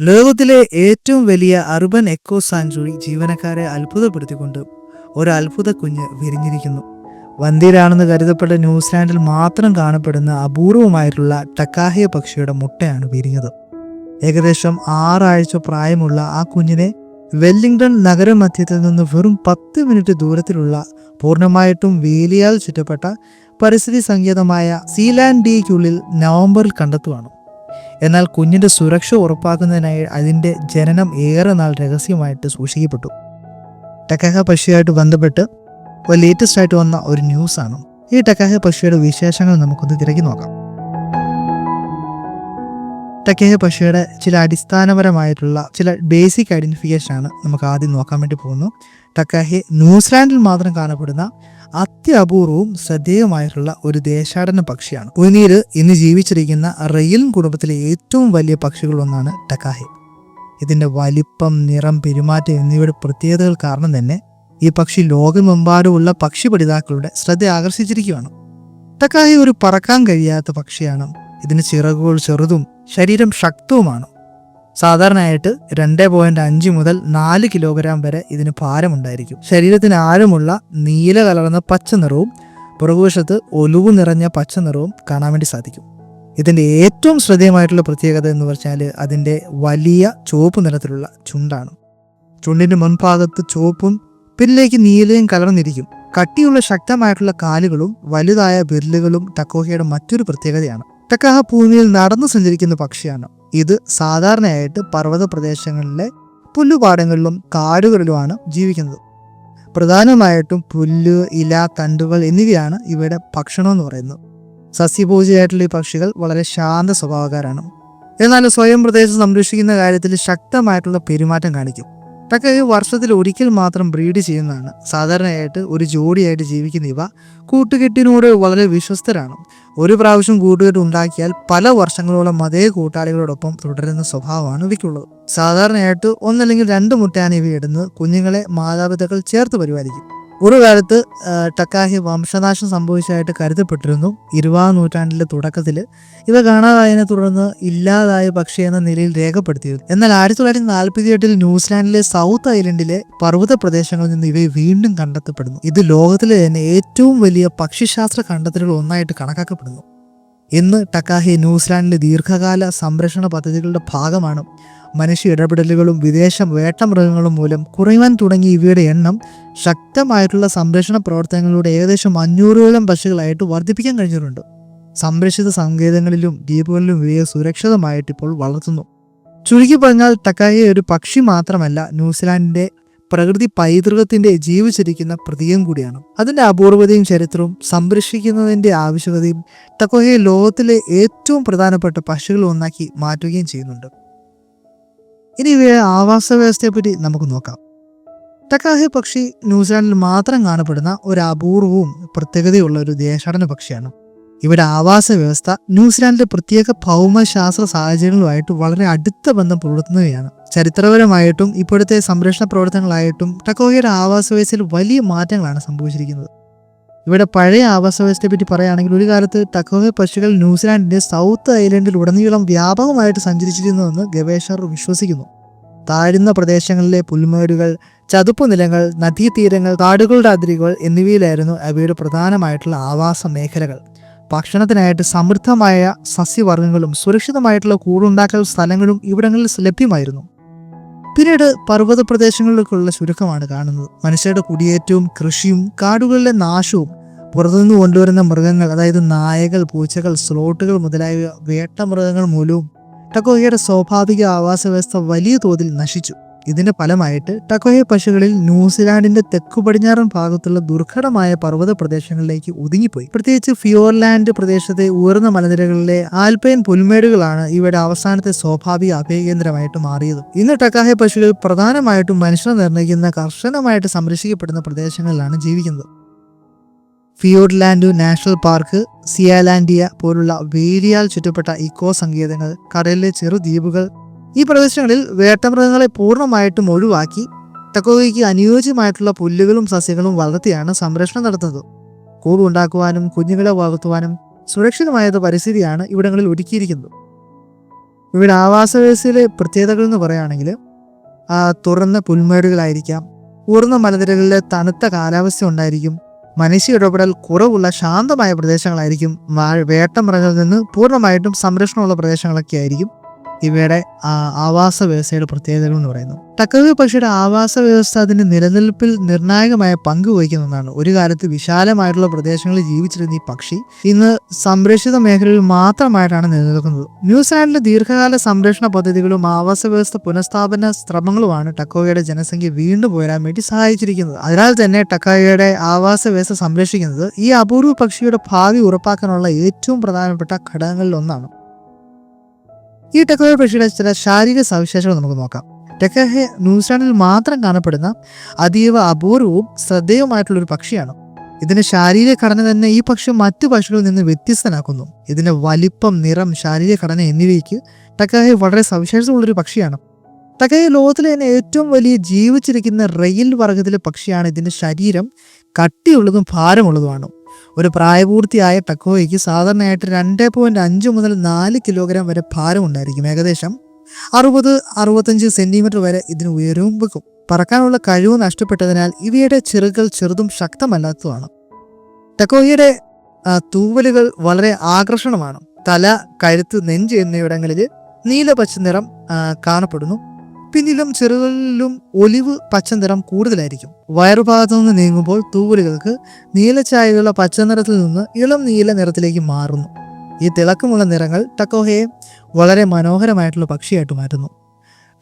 ലോകത്തിലെ ഏറ്റവും വലിയ അർബൻ എക്കോ സാഞ്ചുറി ജീവനക്കാരെ അത്ഭുതപ്പെടുത്തിക്കൊണ്ട് ഒരു അത്ഭുത കുഞ്ഞ് വിരിഞ്ഞിരിക്കുന്നു. വന്ധ്യരാണെന്ന് കരുതപ്പെട്ട ന്യൂസിലാൻഡിൽ മാത്രം കാണപ്പെടുന്ന അപൂർവമായിട്ടുള്ള ടക്കാഹിയ പക്ഷിയുടെ മുട്ടയാണ് വിരിഞ്ഞത്. ഏകദേശം ആറാഴ്ച പ്രായമുള്ള ആ കുഞ്ഞിനെ വെല്ലിംഗ്ടൺ നഗരമധ്യത്തിൽ നിന്ന് വെറും പത്ത് മിനിറ്റ് ദൂരത്തിലുള്ള പൂർണമായിട്ടും വേലിയാൽ ചുറ്റപ്പെട്ട പരിസ്ഥിതി സങ്കേതമായ സീലാൻഡ് ഡിക്കുള്ളിൽ നവംബറിൽ കണ്ടെത്തുവാണ്. എന്നാൽ കുഞ്ഞിന്റെ സുരക്ഷ ഉറപ്പാക്കുന്നതിനായി അതിന്റെ ജനനം ഏറെ നാൾ രഹസ്യമായിട്ട് സൂക്ഷിക്കപ്പെട്ടു. ടക്കാഹ പക്ഷിയായിട്ട് ബന്ധപ്പെട്ട് ലേറ്റസ്റ്റ് ആയിട്ട് വന്ന ഒരു ന്യൂസാണ്. ഈ ടക്കാഹ പക്ഷിയുടെ വിശേഷങ്ങൾ നമുക്കൊന്ന് തിരക്കി നോക്കാം. ടക്കേഹ പക്ഷിയുടെ ചില അടിസ്ഥാനപരമായിട്ടുള്ള ചില ബേസിക് ഐഡന്റിഫിക്കേഷൻ ആണ് നമുക്ക് ആദ്യം നോക്കാൻ വേണ്ടി പോകുന്നു ടക്കാഹെ ന്യൂസിലാൻഡിൽ മാത്രം കാണപ്പെടുന്ന അത്യപൂർവവും ശ്രദ്ധേയമായിട്ടുള്ള ഒരു ദേശാടന പക്ഷിയാണ്. ഉനീര് ഇന്ന് ജീവിച്ചിരിക്കുന്ന റെയിൽ കുടുംബത്തിലെ ഏറ്റവും വലിയ പക്ഷികളൊന്നാണ് ടക്കാഹെ. ഇതിന്റെ വലിപ്പം നിറം പെരുമാറ്റം എന്നിവയുടെ പ്രത്യേകതകൾ കാരണം തന്നെ ഈ പക്ഷി ലോകമെമ്പാടുമുള്ള പക്ഷി പഠിതാക്കളുടെ ശ്രദ്ധ ആകർഷിച്ചിരിക്കുകയാണ്. ടക്കാഹെ ഒരു പറക്കാൻ കഴിയാത്ത പക്ഷിയാണ്. ഇതിന് ചിറകുകൾ ചെറുതും ശരീരം ശക്തവുമാണ്. സാധാരണയായിട്ട് രണ്ട് പോയിന്റ് അഞ്ച് മുതൽ നാല് കിലോഗ്രാം വരെ ഇതിന് ഭാരമുണ്ടായിരിക്കും. ശരീരത്തിന് ആഴമുള്ള നീല കലർന്ന പച്ച നിറവും പുറകുവശത്ത് ഒലുവ് നിറഞ്ഞ പച്ച നിറവും കാണാൻ വേണ്ടി സാധിക്കും. ഇതിന്റെ ഏറ്റവും ശ്രദ്ധേയമായിട്ടുള്ള പ്രത്യേകത എന്ന് പറഞ്ഞാൽ അതിന്റെ വലിയ ചുവപ്പ് നിറത്തിലുള്ള ചുണ്ടാണ്. ചുണ്ടിന്റെ മുൻഭാഗത്ത് ചുവപ്പും പിന്നിലേക്ക് നീലയും കലർന്നിരിക്കും. കട്ടിയുള്ള ശക്തമായിട്ടുള്ള കാലുകളും വലുതായ വിരലുകളും ടക്കോഹയുടെ മറ്റൊരു പ്രത്യേകതയാണ്. ടക്കാഹ ഭൂമിയിൽ നടന്നു സഞ്ചരിക്കുന്ന പക്ഷിയാണ് ഇത് സാധാരണയായിട്ട് പർവത പ്രദേശങ്ങളിലെ പുല്ലുപാടങ്ങളിലും കാടുകളിലുമാണ് ജീവിക്കുന്നത്. പ്രധാനമായിട്ടും പുല്ല് ഇല തണ്ടുകൾ എന്നിവയാണ് ഇവയുടെ ഭക്ഷണം എന്ന് പറയുന്നത്. സസ്യഭോജിയായിട്ടുള്ള ഈ പക്ഷികൾ വളരെ ശാന്ത സ്വഭാവക്കാരാണ്. എന്നാൽ സ്വയം പ്രദേശം സംരക്ഷിക്കുന്ന കാര്യത്തിൽ ശക്തമായിട്ടുള്ള പെരുമാറ്റം കാണിക്കും. ടക്ക വർഷത്തിൽ ഒരിക്കൽ മാത്രം ബ്രീഡ് ചെയ്യുന്നതാണ്. സാധാരണയായിട്ട് ഒരു ജോഡിയായിട്ട് ജീവിക്കുന്ന ഇവ കൂട്ടുകെട്ടിനോട് വളരെ വിശ്വസ്തരാണ്. ഒരു പ്രാവശ്യം കൂട്ടുകെട്ട് ഉണ്ടാക്കിയാൽ പല വർഷങ്ങളോളം അതേ കൂട്ടാളികളോടൊപ്പം തുടരുന്ന സ്വഭാവമാണ് ഇവയ്ക്കുള്ളത്. സാധാരണയായിട്ട് ഒന്നല്ലെങ്കിൽ രണ്ട് മുട്ടയാണ് ഇവ കുഞ്ഞുങ്ങളെ മാതാപിതാക്കൾ ചേർത്ത് പരിപാലിക്കും. ഒരു കാലത്ത് ടക്കാഹി വംശനാശം സംഭവിച്ചതായിട്ട് കരുതപ്പെട്ടിരുന്നു. ഇരുപതാം നൂറ്റാണ്ടിലെ തുടക്കത്തിൽ ഇവ കാണാതായതിനെ തുടർന്ന് ഇല്ലാതായ പക്ഷി എന്ന നിലയിൽ രേഖപ്പെടുത്തിയിരുന്നു. എന്നാൽ ആയിരത്തി തൊള്ളായിരത്തി നാൽപ്പത്തി എട്ടിൽ ന്യൂസിലാൻഡിലെ സൗത്ത് ഐലൻഡിലെ പർവത പ്രദേശങ്ങളിൽ നിന്ന് ഇവയെ വീണ്ടും കണ്ടെത്തപ്പെടുന്നു. ഇത് ലോകത്തിലെ തന്നെ ഏറ്റവും വലിയ പക്ഷിശാസ്ത്ര കണ്ടെത്തലുകൾ ഒന്നായിട്ട് കണക്കാക്കപ്പെടുന്നു. ഇന്ന് ടക്കാഹി ന്യൂസിലാൻഡിലെ ദീർഘകാല സംരക്ഷണ പദ്ധതികളുടെ ഭാഗമാണ്. മനുഷ്യ ഇടപെടലുകളും വിദേശ വേട്ടമൃഗങ്ങളും മൂലം കുറയുവാൻ തുടങ്ങിയ ഇവയുടെ എണ്ണം ശക്തമായിട്ടുള്ള സംരക്ഷണ പ്രവർത്തനങ്ങളിലൂടെ ഏകദേശം അഞ്ഞൂറോളം പക്ഷികളായിട്ട് വർദ്ധിപ്പിക്കാൻ കഴിഞ്ഞിട്ടുണ്ട്. സംരക്ഷിത സങ്കേതങ്ങളിലും ദ്വീപുകളിലും ഇവയെ സുരക്ഷിതമായിട്ട് ഇപ്പോൾ വളർത്തുന്നു. ചുരുക്കി പറഞ്ഞാൽ ടക്കായ ഒരു പക്ഷി മാത്രമല്ല ന്യൂസിലാൻഡിന്റെ പ്രകൃതി പൈതൃകത്തിന്റെ ജീവിച്ചിരിക്കുന്ന പ്രതീകം കൂടിയാണ്. അതിന്റെ അപൂർവതയും ചരിത്രവും സംരക്ഷിക്കുന്നതിന്റെ ആവശ്യകതയും ടക്കോഹയെ ലോകത്തിലെ ഏറ്റവും പ്രധാനപ്പെട്ട പക്ഷികളിൽ ഒന്നാക്കി മാറ്റുകയും ചെയ്യുന്നുണ്ട്. ഇനി ഇവയെ ആവാസ വ്യവസ്ഥയെപ്പറ്റി നമുക്ക് നോക്കാം. ടക്കാഹെ പക്ഷി ന്യൂസിലാൻഡിൽ മാത്രം കാണപ്പെടുന്ന ഒരു അപൂർവവും പ്രത്യേകതയുള്ള ഒരു ദേശാടന പക്ഷിയാണ്. ഇവിടെ ആവാസ വ്യവസ്ഥ ന്യൂസിലാൻഡിലെ പ്രത്യേക ഭൗമശാസ്ത്ര സാഹചര്യങ്ങളുമായിട്ട് വളരെ അടുത്ത ബന്ധം പുലർത്തുന്നവയാണ്. ചരിത്രപരമായിട്ടും ഇപ്പോഴത്തെ സംരക്ഷണ പ്രവർത്തനങ്ങളായിട്ടും ടക്കോഹയുടെ ആവാസ വ്യവസ്ഥയിൽ വലിയ മാറ്റങ്ങളാണ് സംഭവിച്ചിരിക്കുന്നത്. ഇവിടെ പഴയ ആവാസ വ്യവസ്ഥയെ പറ്റി പറയുകയാണെങ്കിൽ ഒരു കാലത്ത് ടക്കോഹ പക്ഷികൾ ന്യൂസിലാൻഡിന്റെ സൗത്ത് ഐലൻഡിൽ ഉടനീളം വ്യാപകമായിട്ട് സഞ്ചരിച്ചിരുന്നുവെന്ന് ഗവേഷകർ വിശ്വസിക്കുന്നു. താഴ്ന്ന പ്രദേശങ്ങളിലെ പുൽമേടുകൾ ചതുപ്പ് നിലങ്ങൾ നദീതീരങ്ങൾ കാടുകളുടെ അതിരുകൾ എന്നിവയിലായിരുന്നു അവയുടെ പ്രധാനമായിട്ടുള്ള ആവാസ മേഖലകൾ. ഭക്ഷണത്തിനായിട്ട് സമൃദ്ധമായ സസ്യവർഗങ്ങളും സുരക്ഷിതമായിട്ടുള്ള കൂടുണ്ടാക്കൽ സ്ഥലങ്ങളും ഇവിടങ്ങളിൽ ലഭ്യമായിരുന്നു. പിന്നീട് പർവത പ്രദേശങ്ങളിലേക്കുള്ള ചുരുക്കമാണ് കാണുന്നത്. മനുഷ്യരുടെ കുടിയേറ്റവും കൃഷിയും കാടുകളിലെ നാശവും പുറത്തുനിന്ന് കൊണ്ടുവരുന്ന മൃഗങ്ങൾ അതായത് നായകൾ പൂച്ചകൾ സ്ലോട്ടുകൾ മുതലായ വേട്ടമൃഗങ്ങൾ മൂലവും ടക്കോഹയുടെ സ്വാഭാവിക ആവാസ വ്യവസ്ഥ വലിയ തോതിൽ നശിച്ചു. ഇതിന്റെ ഫലമായിട്ട് ടക്കോയ പശുകളിൽ ന്യൂസിലാൻഡിന്റെ തെക്കു പടിഞ്ഞാറൻ ഭാഗത്തുള്ള ദുർഘടമായ പർവത പ്രദേശങ്ങളിലേക്ക് ഒതുങ്ങിപ്പോയി. പ്രത്യേകിച്ച് ഫിയോർലാൻഡ് പ്രദേശത്തെ ഉയർന്ന മലനിരകളിലെ ആൽപൈൻ പുൽമേടുകളാണ് ഇവയുടെ അവസാനത്തെ സ്വാഭാവിക അഭയകേന്ദ്രമായിട്ട് മാറിയത്. ഇന്ന് ടക്കാഹെ പശുകൾ പ്രധാനമായിട്ടും മനുഷ്യനെ നിർണയിക്കുന്ന കർശനമായിട്ട് സംരക്ഷിക്കപ്പെടുന്ന പ്രദേശങ്ങളിലാണ് ജീവിക്കുന്നത്. ഫിയോർലാൻഡു നാഷണൽ പാർക്ക് സിയാലാൻഡിയ പോലുള്ള വേലിയാൽ ചുറ്റപ്പെട്ട ഇക്കോ സങ്കേതങ്ങൾ കടലിലെ ചെറുദ്വീപുകൾ ഈ പ്രദേശങ്ങളിൽ വേട്ടമൃഗങ്ങളെ പൂർണമായിട്ടും ഒഴിവാക്കി ടക്കോയ്ക്ക് അനുയോജ്യമായിട്ടുള്ള പുല്ലുകളും സസ്യങ്ങളും വളർത്തിയാണ് സംരക്ഷണം നടത്തുന്നത്. കൂടുണ്ടാക്കുവാനും കുഞ്ഞുങ്ങളെ വളർത്തുവാനും സുരക്ഷിതമായ പരിസ്ഥിതിയാണ് ഇവിടങ്ങളിൽ ഒരുക്കിയിരിക്കുന്നത്. ഇവിടെ ആവാസ വ്യവസ്ഥയിലെ പ്രത്യേകതകൾ എന്ന് പറയുകയാണെങ്കിൽ തുറന്ന പുൽമേടുകളായിരിക്കാം ഊർന്ന മലനിരകളിലെ തണുത്ത കാലാവസ്ഥ ഉണ്ടായിരിക്കും മനുഷ്യ ഇടപെടൽ കുറവുള്ള ശാന്തമായ പ്രദേശങ്ങളായിരിക്കും വേട്ടമൃഗങ്ങളിൽ നിന്ന് പൂർണമായിട്ടും സംരക്ഷണമുള്ള പ്രദേശങ്ങളൊക്കെ ആയിരിക്കും. ഇവയുടെ ആവാസ വ്യവസ്ഥയുടെ പ്രത്യേകതകൾ എന്ന് പറയുന്നു. ടക്കവി പക്ഷിയുടെ ആവാസ വ്യവസ്ഥ അതിന്റെ നിലനിൽപ്പിൽ നിർണായകമായ പങ്ക് വഹിക്കുന്ന ഒന്നാണ്. ഒരു കാലത്ത് വിശാലമായിട്ടുള്ള പ്രദേശങ്ങളിൽ ജീവിച്ചിരുന്ന ഈ പക്ഷി ഇന്ന് സംരക്ഷിത മേഖലയിൽ മാത്രമായിട്ടാണ് നിലനിൽക്കുന്നത്. ന്യൂസിലാൻഡിലെ ദീർഘകാല സംരക്ഷണ പദ്ധതികളും ആവാസ വ്യവസ്ഥ പുനഃസ്ഥാപന ശ്രമങ്ങളുമാണ് ടക്കോയുടെ ജനസംഖ്യ വീണ്ടും ഉയരാൻ വേണ്ടി സഹായിച്ചിരിക്കുന്നത്. അതിനാൽ തന്നെ ടക്കോയുടെ ആവാസ വ്യവസ്ഥ സംരക്ഷിക്കുന്നത് ഈ അപൂർവ പക്ഷിയുടെ ഭാവി ഉറപ്പാക്കാനുള്ള ഏറ്റവും പ്രധാനപ്പെട്ട ഘടകങ്ങളിൽ ഒന്നാണ്. ഈ ടെക്കോഹെ പക്ഷിയുടെ ചില ശാരീരിക സവിശേഷതകൾ നമുക്ക് നോക്കാം. ടെക്കഹെ ന്യൂസിലാൻഡിൽ മാത്രം കാണപ്പെടുന്ന അതീവ അപൂർവവും ശ്രദ്ധേയവുമായിട്ടുള്ള ഒരു പക്ഷിയാണ്. ഇതിന്റെ ശാരീരിക ഘടന തന്നെ ഈ പക്ഷി മറ്റു പക്ഷികളിൽ നിന്ന് വ്യത്യസ്തനാക്കുന്നു. ഇതിന്റെ വലിപ്പം നിറം ശാരീരിക ഘടന എന്നിവയ്ക്ക് ടക്കഹെ വളരെ സവിശേഷതയുള്ളൊരു പക്ഷിയാണ്. ടക്കഹെ ലോകത്തിലെ തന്നെ ഏറ്റവും വലിയ ജീവിച്ചിരിക്കുന്ന റെയിൽ വർഗത്തിലെ പക്ഷിയാണ് ഇതിന്റെ ശരീരം. കട്ടിയുള്ളതും ഭാരമുള്ളതുമാണ്. ഒരു പ്രായപൂർത്തിയായ ടക്കോയ്ക്ക് സാധാരണയായിട്ട് രണ്ട് പോയിന്റ് അഞ്ച് മുതൽ നാല് കിലോഗ്രാം വരെ ഭാരമുണ്ടായിരിക്കും ഏകദേശം. അറുപത് അറുപത്തഞ്ച് സെന്റിമീറ്റർ വരെ ഇതിന് ഉയരവും വെക്കും. പറക്കാനുള്ള കഴിവ് നഷ്ടപ്പെട്ടതിനാൽ ഇവയുടെ ചിറകുകൾ ചെറുതും ശക്തമല്ലാത്തതുമാണ്. ടക്കോയുടെ ആ, തൂവലുകൾ വളരെ ആകർഷണമാണ്. തല കഴുത്ത് നെഞ്ച് എന്നിവിടങ്ങളിൽ നീല പച്ച നിറം കാണപ്പെടുന്നു. പിന്നിലും ചെറുകളിലും ഒലിവ് പച്ച നിറം കൂടുതലായിരിക്കും. വയറുഭാഗത്തു നിന്ന് നീങ്ങുമ്പോൾ തൂവലുകൾക്ക് നീലച്ചായയുള്ള പച്ച നിറത്തിൽ നിന്ന് ഇളം നീല നിറത്തിലേക്ക് മാറുന്നു. ഈ തിളക്കമുള്ള നിറങ്ങൾ ടക്കോഹയെ വളരെ മനോഹരമായിട്ടുള്ള പക്ഷിയായിട്ട് മാറ്റുന്നു.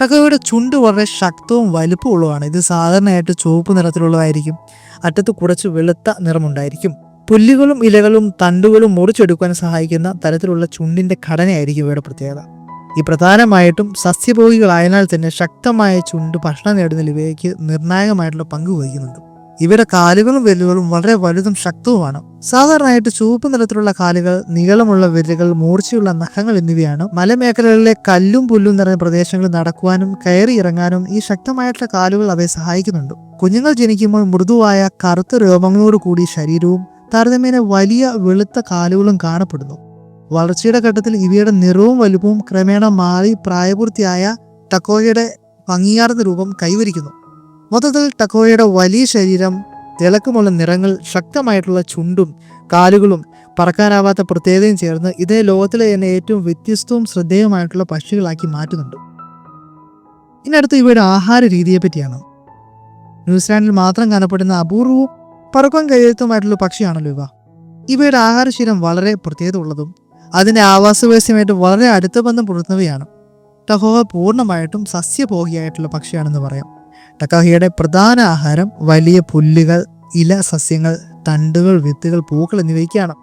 ടക്കോയുടെ ചുണ്ട് വളരെ ശക്തവും വലുപ്പമുള്ളതാണ് ഇത് സാധാരണയായിട്ട് ചുവപ്പ് നിറത്തിലുള്ളതായിരിക്കും. അറ്റത്ത് കുറച്ച് വെളുത്ത നിറമുണ്ടായിരിക്കും. പുല്ലുകളും ഇലകളും തണ്ടുകളും മുറിച്ചെടുക്കാൻ സഹായിക്കുന്ന തരത്തിലുള്ള ചുണ്ടിന്റെ ഘടനയായിരിക്കും ഇവയുടെ പ്രത്യേകത. ഈ പ്രധാനമായിട്ടും സസ്യഭോഗികളായതിനാൽ തന്നെ ശക്തമായ ചുണ്ട് ഭക്ഷണം നേടുന്നതിൽ ഇവയ്ക്ക് നിർണായകമായിട്ടുള്ള പങ്ക് വഹിക്കുന്നുണ്ട്. ഇവയുടെ കാലുകളും വിരലുകളും വളരെ വലുതും ശക്തവുമാണ്. സാധാരണയായിട്ട് ചുവപ്പ് നിറത്തിലുള്ള കാലുകൾ നീളമുള്ള വിരലുകൾ മൂർച്ചയുള്ള നഖങ്ങൾ എന്നിവയാണ് മലമേഖലകളിലെ കല്ലും പുല്ലും നിറഞ്ഞ പ്രദേശങ്ങളിൽ നടക്കുവാനും കയറി ഇറങ്ങാനും ഈ ശക്തമായിട്ടുള്ള കാലുകൾ അവയെ സഹായിക്കുന്നുണ്ട്. കുഞ്ഞുങ്ങൾ ജനിക്കുമ്പോൾ മൃദുവായ കറുത്ത രോമങ്ങളോട് കൂടി ശരീരവും താരതമ്യേന വലിയ വെളുത്ത കാലുകളും കാണപ്പെടുന്നു. വളർച്ചയുടെ ഘട്ടത്തിൽ ഇവയുടെ നിറവും വലുപ്പവും ക്രമേണ മാറി പ്രായപൂർത്തിയായ ടക്കോയുടെ ഭംഗിയാർന്ന രൂപം കൈവരിക്കുന്നു. മൊത്തത്തിൽ ടക്കോയുടെ വലിയ ശരീരം തിളക്കമുള്ള നിറങ്ങൾ ശക്തമായിട്ടുള്ള ചുണ്ടും കാലുകളും പറക്കാനാവാത്ത പ്രത്യേകതയും ചേർന്ന് ഇതേ ലോകത്തിലെ തന്നെ ഏറ്റവും വ്യത്യസ്തവും ശ്രദ്ധേയമായിട്ടുള്ള പക്ഷികളാക്കി മാറ്റുന്നുണ്ട്. ഇനി അടുത്ത് ഇവയുടെ ആഹാര രീതിയെ പറ്റിയാണ്. ന്യൂസിലാൻഡിൽ മാത്രം കാണപ്പെടുന്ന അപൂർവവും പറക്കാൻ കഴിയാത്തതുമായിട്ടുള്ള പക്ഷിയാണല്ലോ ഇവ. ഇവയുടെ ആഹാരശീലം വളരെ പ്രത്യേകത ഉള്ളതും അതിന്റെ ആവാസ വ്യവസ്ഥയുമായിട്ട് വളരെ അടുത്ത ബന്ധം പുലർത്തുന്നവയാണ്. ടഹോഹ പൂർണമായിട്ടും സസ്യഭോഗിയായിട്ടുള്ള പക്ഷിയാണെന്ന് പറയാം. ടക്കാഹിയുടെ പ്രധാന ആഹാരം വലിയ പുല്ലുകൾ ഇല സസ്യങ്ങൾ തണ്ടുകൾ വിത്തുകൾ പൂക്കൾ എന്നിവയ്ക്കാണ്.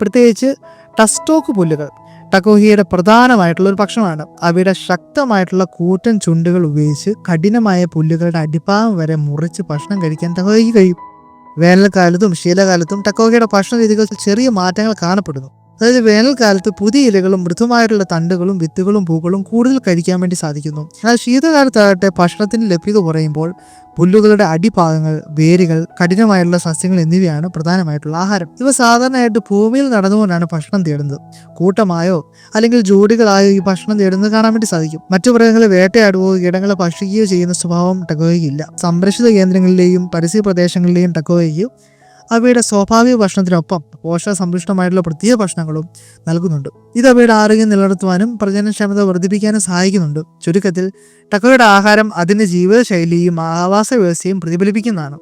പ്രത്യേകിച്ച് ടസ്റ്റോക്ക് പുല്ലുകൾ ടക്കോഹിയുടെ പ്രധാനമായിട്ടുള്ള ഒരു ഭക്ഷണമാണ്. അവയുടെ ശക്തമായിട്ടുള്ള കൂറ്റൻ ചുണ്ടുകൾ ഉപയോഗിച്ച് കഠിനമായ പുല്ലുകളുടെ അടിഭാഗം വരെ മുറിച്ച് ഭക്ഷണം കഴിക്കാൻ ടക്കോഹിക്ക് കഴിയും. വേനൽക്കാലത്തും ശീലകാലത്തും ടക്കോഹിയുടെ ഭക്ഷണ രീതികളിൽ ചെറിയ മാറ്റങ്ങൾ കാണപ്പെടുന്നു. അതായത് വേനൽക്കാലത്ത് പുതിയ ഇലകളും മൃദുമായിട്ടുള്ള തണ്ടുകളും വിത്തുകളും പൂക്കളും കൂടുതൽ കഴിക്കാൻ വേണ്ടി സാധിക്കുന്നു. എന്നാൽ ശീതകാലത്താകട്ടെ ഭക്ഷണത്തിന് ലഭ്യത കുറയുമ്പോൾ പുല്ലുകളുടെ അടിഭാഗങ്ങൾ വേരുകൾ കഠിനമായുള്ള സസ്യങ്ങൾ എന്നിവയാണ് പ്രധാനമായിട്ടുള്ള ആഹാരം. ഇവ സാധാരണയായിട്ട് ഭൂമിയിൽ നടന്നുകൊണ്ടാണ് ഭക്ഷണം തേടുന്നത്. കൂട്ടമായോ അല്ലെങ്കിൽ ജോഡികളായോ ഈ ഭക്ഷണം തേടുന്നത് കാണാൻ വേണ്ടി സാധിക്കും. മറ്റു മൃഗങ്ങളെ വേട്ടയാടുകയോ ഇടങ്ങളെ ഭക്ഷിക്കുകയോ ചെയ്യുന്ന സ്വഭാവം ടക്കോയ്ക്കില്ല സംരക്ഷിത കേന്ദ്രങ്ങളിലെയും പരിസ്ഥിതി പ്രദേശങ്ങളിലെയും ടക്കോയ്ക്ക് അവയുടെ സ്വാഭാവിക ഭക്ഷണത്തിനൊപ്പം പോഷകസമ്പുഷ്ടമായിട്ടുള്ള പ്രത്യേക ഭക്ഷണങ്ങളും നൽകുന്നുണ്ട്. ഇത് അവയുടെ ആരോഗ്യം നിലനിർത്തുവാനും പ്രജനനക്ഷമത വർദ്ധിപ്പിക്കാനും സഹായിക്കുന്നുണ്ട്. ചുരുക്കത്തിൽ ടക്കോയുടെ ആഹാരം അതിന്റെ ജീവിതശൈലിയും ആവാസ വ്യവസ്ഥയും പ്രതിഫലിപ്പിക്കുന്നതാണ്.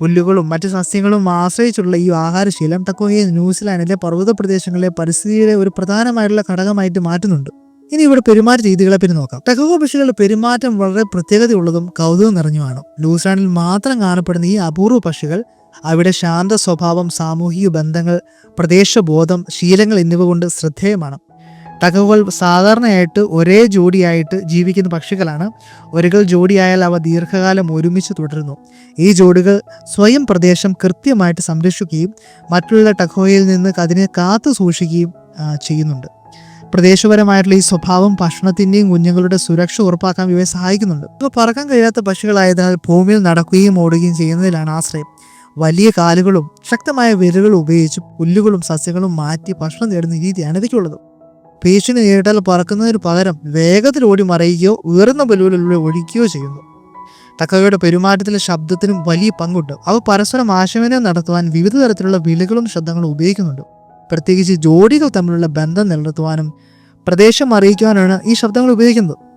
പുല്ലുകളും മറ്റ് സസ്യങ്ങളും ആശ്രയിച്ചുള്ള ഈ ആഹാരശീലം ടക്കോയെ ന്യൂസിലാൻഡിലെ പർവത പ്രദേശങ്ങളിലെ പരിസ്ഥിതിയുടെ ഒരു പ്രധാനമായിട്ടുള്ള ഘടകമായിട്ട് മാറ്റുന്നുണ്ട്. ഇനി ഇവിടെ പെരുമാറ്റ രീതികളെ പിന്നെ നോക്കാം. ടെക്കോ പക്ഷികളുടെ പെരുമാറ്റം വളരെ പ്രത്യേകതയുള്ളതും കൗതുകം നിറഞ്ഞുമാണ്. ന്യൂസിലാൻഡിൽ മാത്രം കാണപ്പെടുന്ന ഈ അപൂർവ പക്ഷികൾ അവിടെ ശാന്ത സ്വഭാവം സാമൂഹിക ബന്ധങ്ങൾ പ്രദേശബോധം ശീലങ്ങൾ എന്നിവ കൊണ്ട് ശ്രദ്ധേയമാണ്. ടകവുകൾ സാധാരണയായിട്ട് ഒരേ ജോഡിയായിട്ട് ജീവിക്കുന്ന പക്ഷികളാണ്. ഒരുകൾ ജോഡിയായാൽ അവ ദീർഘകാലം ഒരുമിച്ച് തുടരുന്നു. ഈ ജോഡികൾ സ്വയം പ്രദേശം കൃത്യമായിട്ട് സംരക്ഷിക്കുകയും മറ്റുള്ള ടകോയിൽ നിന്ന് അതിനെ കാത്തു സൂക്ഷിക്കുകയും ചെയ്യുന്നുണ്ട്. പ്രദേശപരമായിട്ടുള്ള ഈ സ്വഭാവം ഭക്ഷണത്തിന്റെയും കുഞ്ഞുങ്ങളുടെ സുരക്ഷ ഉറപ്പാക്കാൻ ഇവയെ സഹായിക്കുന്നുണ്ട്. ഇവ പറക്കാൻ കഴിയാത്ത പക്ഷികളായതിനാൽ ഭൂമിയിൽ നടക്കുകയും ഓടുകയും ചെയ്യുന്നതിലാണ് ആശ്രയം. വലിയ കാലുകളും ശക്തമായ വിരലുകളും ഉപയോഗിച്ച് പുല്ലുകളും സസ്യങ്ങളും മാറ്റി ഭക്ഷണം നേടുന്ന രീതിയാണ് ഇവയ്ക്കുള്ളത്. ഭീഷണി നേരിട്ടാൽ പറക്കുന്നതിന് പകരം വേഗത്തിൽ ഓടി മറയുകയോ ഉയർന്ന ബലൂണിലൂടെ ഒഴിക്കുകയോ ചെയ്യുന്നു. തക്കവയുടെ പെരുമാറ്റത്തിലെ ശബ്ദത്തിനും വലിയ പങ്കുണ്ട്. അവ പരസ്പരം ആശയവിനിമയം നടത്തുവാൻ വിവിധ തരത്തിലുള്ള വിളികളും ശബ്ദങ്ങളും ഉപയോഗിക്കുന്നുണ്ട്. പ്രത്യേകിച്ച് ജോഡികൾ തമ്മിലുള്ള ബന്ധം നിലനിർത്തുവാനും പ്രദേശം അറിയിക്കുവാനാണ് ഈ ശബ്ദങ്ങൾ ഉപയോഗിക്കുന്നത്.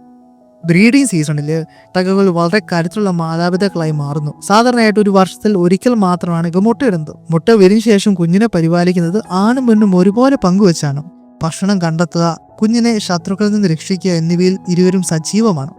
ബ്രീഡിംഗ് സീസണിൽ തകകൾ വളരെ കരുത്തുള്ള മാതാപിതാക്കളായി മാറുന്നു. സാധാരണയായിട്ട് ഒരു വർഷത്തിൽ ഒരിക്കൽ മാത്രമാണ് ഇവ മുട്ടയിടുന്നത്. മുട്ട വിരിഞ്ഞ ശേഷം കുഞ്ഞിനെ പരിപാലിക്കുന്നത് ആണും പെണ്ണും ഒരുപോലെ പങ്കുവെച്ചാണ്. ഭക്ഷണം കണ്ടെത്തുക കുഞ്ഞിനെ ശത്രുക്കളിൽ നിന്ന് രക്ഷിക്കുക എന്നിവയിൽ ഇരുവരും സജീവമാണ്.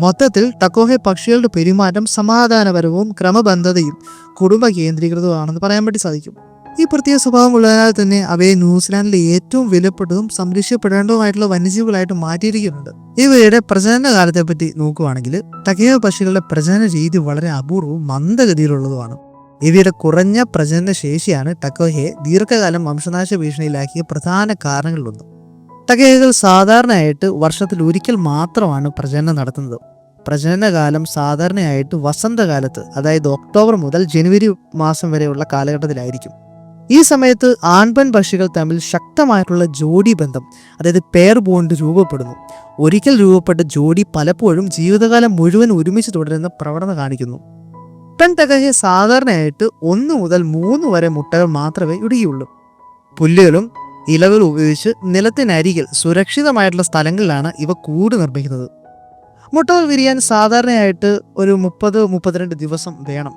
മൊത്തത്തിൽ ടക്കോഹെ പക്ഷികളുടെ പെരുമാറ്റം സമാധാനപരവും ക്രമബദ്ധതയും കുടുംബ കേന്ദ്രീകൃതവുമാണെന്ന് പറയാൻ വേണ്ടി സാധിക്കും. ഈ പ്രത്യേക സ്വഭാവം ഉള്ളതിനാൽ തന്നെ അവയെ ന്യൂസിലാൻഡിലെ ഏറ്റവും വിലപ്പെട്ടതും സംരക്ഷിക്കപ്പെടേണ്ടതുമായിട്ടുള്ള വന്യജീവികളായിട്ട് മാറ്റിയിരിക്കുന്നുണ്ട്. ഇവയുടെ പ്രജനന കാലത്തെപ്പറ്റി നോക്കുകയാണെങ്കിൽ തകയ പക്ഷികളുടെ പ്രജനന രീതി വളരെ അപൂർവവും മന്ദഗതിയിലുള്ളതുമാണ്. ഇവയുടെ കുറഞ്ഞ പ്രജനന ശേഷിയാണ് ടക്കോഹയെ ദീർഘകാലം വംശനാശ ഭീഷണിയിലാക്കിയ പ്രധാന കാരണങ്ങളിലൊന്ന്. തകയകൾ സാധാരണയായിട്ട് വർഷത്തിൽ ഒരിക്കൽ മാത്രമാണ് പ്രജനനം നടത്തുന്നത്. പ്രജനനകാലം സാധാരണയായിട്ട് വസന്തകാലത്ത് അതായത് ഒക്ടോബർ മുതൽ ജനുവരി മാസം വരെയുള്ള കാലഘട്ടത്തിലായിരിക്കും. ഈ സമയത്ത് ആൺപെൺ പക്ഷികൾ തമ്മിൽ ശക്തമായിട്ടുള്ള ജോഡി ബന്ധം അതായത് പെയർ ബോണ്ട് രൂപപ്പെടുന്നു. ഒരിക്കൽ രൂപപ്പെട്ട ജോഡി പലപ്പോഴും ജീവിതകാലം മുഴുവൻ ഒരുമിച്ച് തുടരുന്ന പ്രവണത കാണിക്കുന്നു. പെൺ തകഹയെ സാധാരണയായിട്ട് ഒന്ന് മുതൽ മൂന്ന് വരെ മുട്ടകൾ മാത്രമേ ഇടുകയുള്ളൂ. പുല്ലുകളും ഇലകളും ഉപയോഗിച്ച് നിലത്തിനരികിൽ സുരക്ഷിതമായിട്ടുള്ള സ്ഥലങ്ങളിലാണ് ഇവ കൂട് നിർമ്മിക്കുന്നത്. മുട്ടകൾ വിരിയാൻ സാധാരണയായിട്ട് ഒരു മുപ്പത് മുപ്പത്തിരണ്ട് ദിവസം വേണം.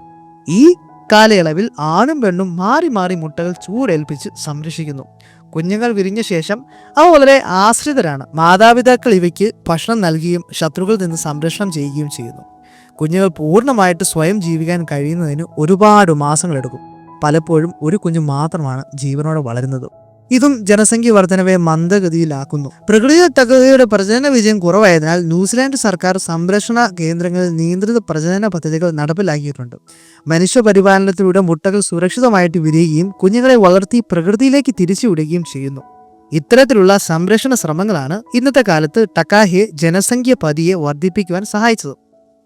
ഈ കാലയളവിൽ ആണും പെണ്ണും മാറി മാറി മുട്ടകൾ ചൂടേൽപ്പിച്ച് സംരക്ഷിക്കുന്നു. കുഞ്ഞുങ്ങൾ വിരിഞ്ഞ ശേഷം അവ വളരെ ആശ്രിതരാണ്. മാതാപിതാക്കൾ ഇവയ്ക്ക് ഭക്ഷണം നൽകുകയും ശത്രുക്കളിൽ നിന്ന് സംരക്ഷണം ചെയ്യുകയും ചെയ്യുന്നു. കുഞ്ഞുങ്ങൾ പൂർണമായിട്ട് സ്വയം ജീവിക്കാൻ കഴിയുന്നതിന് ഒരുപാട് മാസങ്ങളെടുക്കും. പലപ്പോഴും ഒരു കുഞ്ഞു മാത്രമാണ് ജീവനോടെ വളരുന്നത്. ഇതും ജനസംഖ്യ വർധനവെ മന്ദഗതിയിലാക്കുന്നു. പ്രകൃതി തകൃതിയുടെ പ്രജനന വിജയം കുറവായതിനാൽ ന്യൂസിലാൻഡ് സർക്കാർ സംരക്ഷണ കേന്ദ്രങ്ങളിൽ നിയന്ത്രിത പ്രജനന പദ്ധതികൾ നടപ്പിലാക്കിയിട്ടുണ്ട്. മനുഷ്യപരിപാലനത്തിലൂടെ മുട്ടകൾ സുരക്ഷിതമായിട്ട് വിരിയുകയും കുഞ്ഞുങ്ങളെ വളർത്തി പ്രകൃതിയിലേക്ക് തിരിച്ചുവിടുകയും ചെയ്യുന്നു. ഇത്തരത്തിലുള്ള സംരക്ഷണ ശ്രമങ്ങളാണ് ഇന്നത്തെ കാലത്ത് ടക്കാഹെ ജനസംഖ്യ പതിയെ വർദ്ധിപ്പിക്കുവാൻ സഹായിച്ചത്.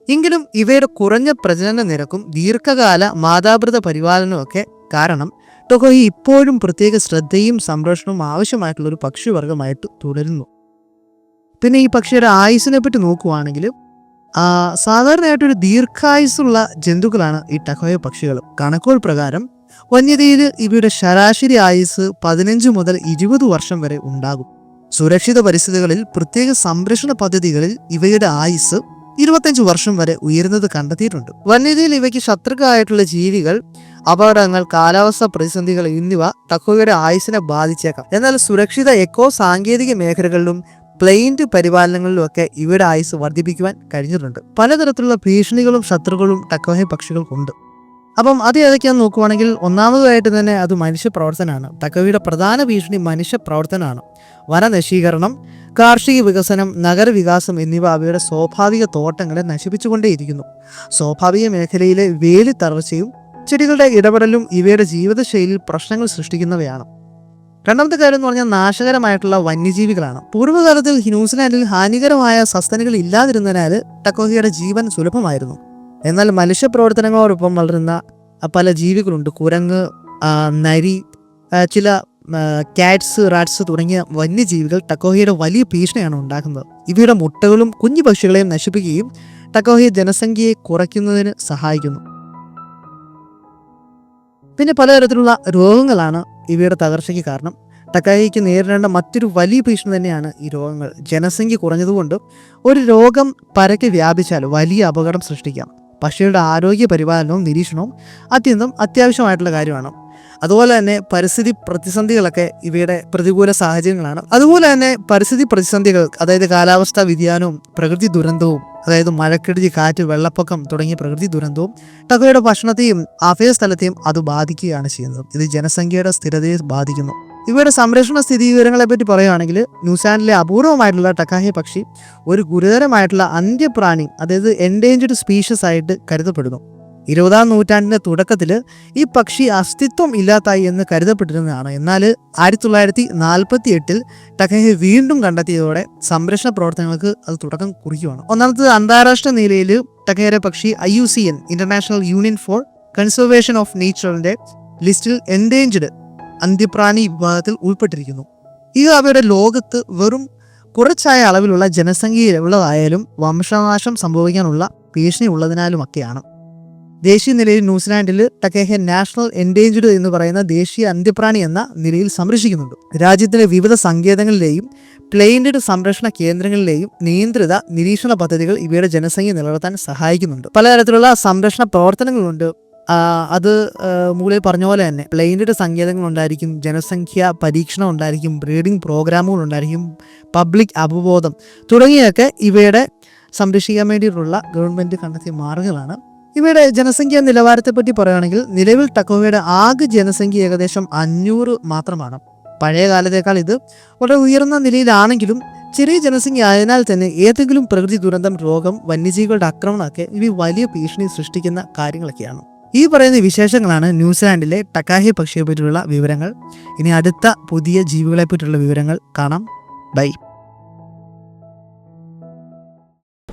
എങ്കിലും ഇവയുടെ കുറഞ്ഞ പ്രജനന നിരക്കും ദീർഘകാല മാതാപിത പരിപാലനവും ഒക്കെ കാരണം ടൊക്കോയി ഇപ്പോഴും പ്രത്യേക ശ്രദ്ധയും സംരക്ഷണവും ആവശ്യമായിട്ടുള്ള ഒരു പക്ഷിവർഗമായിട്ട് തുടരുന്നു. പിന്നെ ഈ പക്ഷിയുടെ ആയുസിനെ പറ്റി നോക്കുവാണെങ്കിൽ സാധാരണയായിട്ട് ഒരു ദീർഘായുസുള്ള ജന്തുക്കളാണ് ഈ ടക്കോയ പക്ഷികൾ കണക്കുകൾ പ്രകാരം വന്യതയിൽ ഇവയുടെ ശരാശരി ആയുസ് പതിനഞ്ച് മുതൽ ഇരുപത് വർഷം വരെ ഉണ്ടാകും. സുരക്ഷിത പരിസ്ഥിതികളിൽ പ്രത്യേക സംരക്ഷണ പദ്ധതികളിൽ ഇവയുടെ ആയുസ് ഇരുപത്തഞ്ച് വർഷം വരെ ഉയരുന്നത് കണ്ടെത്തിയിട്ടുണ്ട്. വന്യതയിൽ ഇവയ്ക്ക് ശത്രുക്കളായിട്ടുള്ള ജീവികൾ അപകടങ്ങൾ കാലാവസ്ഥ പ്രതിസന്ധികൾ എന്നിവ ടക്കോയുടെ ആയുസിനെ ബാധിച്ചേക്കാം. എന്നാൽ സുരക്ഷിത എക്കോ സാങ്കേതിക മേഖലകളിലും പ്ലെയിന്റ് പരിപാലനങ്ങളിലും ഒക്കെ ഇവയുടെ ആയുസ് വർദ്ധിപ്പിക്കുവാൻ കഴിഞ്ഞിട്ടുണ്ട്. പലതരത്തിലുള്ള ഭീഷണികളും ശത്രുക്കളും ടക്കോഹെ പക്ഷികൾക്കുണ്ട് അപ്പം അത് ഏതൊക്കെയാന്ന് നോക്കുവാണെങ്കിൽ ഒന്നാമതായിട്ട് തന്നെ അത് മനുഷ്യ പ്രവർത്തനമാണ് തക്കവയുടെ പ്രധാന ഭീഷണി മനുഷ്യ പ്രവർത്തനമാണ് വനനശീകരണം കാർഷിക വികസനം നഗരവികാസം എന്നിവ അവയുടെ സ്വാഭാവിക തോട്ടങ്ങളെ നശിപ്പിച്ചുകൊണ്ടേയിരിക്കുന്നു. സ്വാഭാവിക മേഖലയിലെ വേലി തളർച്ചയും ചെടികളുടെ ഇടപെടലും ഇവയുടെ ജീവിതശൈലിയിൽ പ്രശ്നങ്ങൾ സൃഷ്ടിക്കുന്നവയാണ്. രണ്ടാമത്തെ കാര്യം എന്ന് പറഞ്ഞാൽ നാശകരമായിട്ടുള്ള വന്യജീവികളാണ്. പൂർവകാലത്തിൽ ന്യൂസിലാൻഡിൽ ഹാനികരമായ സസ്തനികൾ ഇല്ലാതിരുന്നതിനാൽ ടക്കോഹിയുടെ ജീവൻ സുലഭമായിരുന്നു. എന്നാൽ മനുഷ്യ പ്രവർത്തനങ്ങളോടൊപ്പം വളരുന്ന പല ജീവികളുണ്ട്. കുരങ്ങ് നരി ചില കാറ്റ്സ് റാറ്റ്സ് തുടങ്ങിയ വന്യജീവികൾ ടക്കോഹിയുടെ വലിയ ഭീഷണിയാണ് ഉണ്ടാക്കുന്നത്. ഇവയുടെ മുട്ടകളും കുഞ്ഞു പക്ഷികളെയും നശിപ്പിക്കുകയും ടക്കോഹിയ ജനസംഖ്യയെ കുറയ്ക്കുന്നതിന് സഹായിക്കുന്നു. പിന്നെ പലതരത്തിലുള്ള രോഗങ്ങളാണ് ഇവയുടെ തകർച്ചയ്ക്ക് കാരണം. ടക്കായിക്ക് നേരിടേണ്ട മറ്റൊരു വലിയ ഭീഷണി തന്നെയാണ് ഈ രോഗങ്ങൾ. ജനസംഖ്യ കുറഞ്ഞതുകൊണ്ട് ഒരു രോഗം പരക്കെ വ്യാപിച്ചാൽ വലിയ അപകടം സൃഷ്ടിക്കാം. പക്ഷികളുടെ ആരോഗ്യ പരിപാലനവും നിരീക്ഷണവും അത്യന്തം അത്യാവശ്യമായിട്ടുള്ള കാര്യമാണ്. അതുപോലെ തന്നെ പരിസ്ഥിതി പ്രതിസന്ധികളൊക്കെ ഇവയുടെ പ്രതികൂല സാഹചര്യങ്ങളാണ്. അതുപോലെ തന്നെ പരിസ്ഥിതി പ്രതിസന്ധികൾ അതായത് കാലാവസ്ഥാ വ്യതിയാനവും പ്രകൃതി ദുരന്തവും അതായത് മഴക്കെടുതി കാറ്റ് വെള്ളപ്പൊക്കം തുടങ്ങിയ പ്രകൃതി ദുരന്തവും ടകോയുടെ ഭക്ഷണത്തെയും അഭയസ്ഥലത്തെയും അത് ബാധിക്കുകയാണ് ചെയ്യുന്നത്. ഇത് ജനസംഖ്യയുടെ സ്ഥിരതയെ ബാധിക്കുന്നു. ഇവയുടെ സംരക്ഷണ സ്ഥിതിവിവരങ്ങളെ പറ്റി പറയുകയാണെങ്കിൽ ന്യൂസിലാൻഡിലെ അപൂർവമായിട്ടുള്ള ടക്കാഹി പക്ഷി ഒരു ഗുരുതരമായിട്ടുള്ള അന്ത്യപ്രാണി അതായത് എൻഡേഞ്ചർഡ് സ്പീഷ്യസ് ആയിട്ട് കരുതപ്പെടുന്നു. ഇരുപതാം നൂറ്റാണ്ടിന്റെ തുടക്കത്തിൽ ഈ പക്ഷി അസ്തിത്വം ഇല്ലാത്തായി എന്ന് കരുതപ്പെട്ടിരുന്നതാണ്. എന്നാൽ ആയിരത്തി തൊള്ളായിരത്തി നാൽപ്പത്തി എട്ടിൽ ടക്കഹെ വീണ്ടും കണ്ടെത്തിയതോടെ സംരക്ഷണ പ്രവർത്തനങ്ങൾക്ക് അത് തുടക്കം കുറിക്കുകയാണ് ഒന്നാമത്തത് അന്താരാഷ്ട്ര നിലയിൽ ടക്കഹയുടെ പക്ഷി I U C N international union for conservation of നേച്ചറിന്റെ ലിസ്റ്റിൽ എൻഡേഞ്ചർഡ് അന്ത്യപ്രാണി വിഭാഗത്തിൽ ഉൾപ്പെട്ടിരിക്കുന്നു. ഇത് അവയുടെ ലോകത്ത് വെറും കുറച്ചായ അളവിലുള്ള ജനസംഖ്യയിലുള്ളതായാലും വംശനാശം സംഭവിക്കാനുള്ള ഭീഷണി ഉള്ളതിനാലുമൊക്കെയാണ്. ദേശീയ നിലയിൽ ന്യൂസിലാൻഡിൽ ടക്കേഹെ നാഷണൽ എൻഡേഞ്ചർഡ് എന്ന് പറയുന്ന ദേശീയ അന്ത്യപ്രാണി എന്ന നിലയിൽ സംരക്ഷിക്കുന്നുണ്ട്. രാജ്യത്തിലെ വിവിധ സങ്കേതങ്ങളിലെയും പ്ലെയിൻഡ് സംരക്ഷണ കേന്ദ്രങ്ങളിലെയും നിയന്ത്രിത നിരീക്ഷണ പദ്ധതികൾ ഇവയുടെ ജനസംഖ്യ നിലനിർത്താൻ സഹായിക്കുന്നുണ്ട്. പലതരത്തിലുള്ള സംരക്ഷണ പ്രവർത്തനങ്ങളുണ്ട്. അത് മുകളിൽ പറഞ്ഞ പോലെ തന്നെ പ്ലെയിൻഡ് സങ്കേതങ്ങൾ ഉണ്ടായിരിക്കും ജനസംഖ്യ പരീക്ഷണം ഉണ്ടായിരിക്കും ബ്രീഡിംഗ് പ്രോഗ്രാമുകൾ ഉണ്ടായിരിക്കും പബ്ലിക് അവബോധം തുടങ്ങിയൊക്കെ ഇവയുടെ സംരക്ഷിക്കാൻ വേണ്ടിയിട്ടുള്ള ഗവൺമെന്റ് കണ്ടെത്തിയ മാർഗങ്ങളാണ്. ഇവയുടെ ജനസംഖ്യാ നിലവാരത്തെപ്പറ്റി പറയുകയാണെങ്കിൽ നിലവിൽ ടക്കോവയുടെ ആകെ ജനസംഖ്യ ഏകദേശം അഞ്ഞൂറ് മാത്രമാണ്. പഴയ കാലത്തേക്കാൾ ഇത് വളരെ ഉയർന്ന നിലയിലാണെങ്കിലും ചെറിയ ജനസംഖ്യ ആയതിനാൽ തന്നെ ഏതെങ്കിലും പ്രകൃതി ദുരന്തം രോഗം വന്യജീവികളുടെ ആക്രമണമൊക്കെ ഇവ വലിയ ഭീഷണി സൃഷ്ടിക്കുന്ന കാര്യങ്ങളൊക്കെയാണ്. ഈ പറയുന്ന വിശേഷങ്ങളാണ് ന്യൂസിലാൻഡിലെ ടക്കാഹി പക്ഷിയെ പറ്റിയുള്ള വിവരങ്ങൾ. ഇനി അടുത്ത പുതിയ ജീവികളെ പറ്റിയുള്ള വിവരങ്ങൾ കാണാം. ബൈ.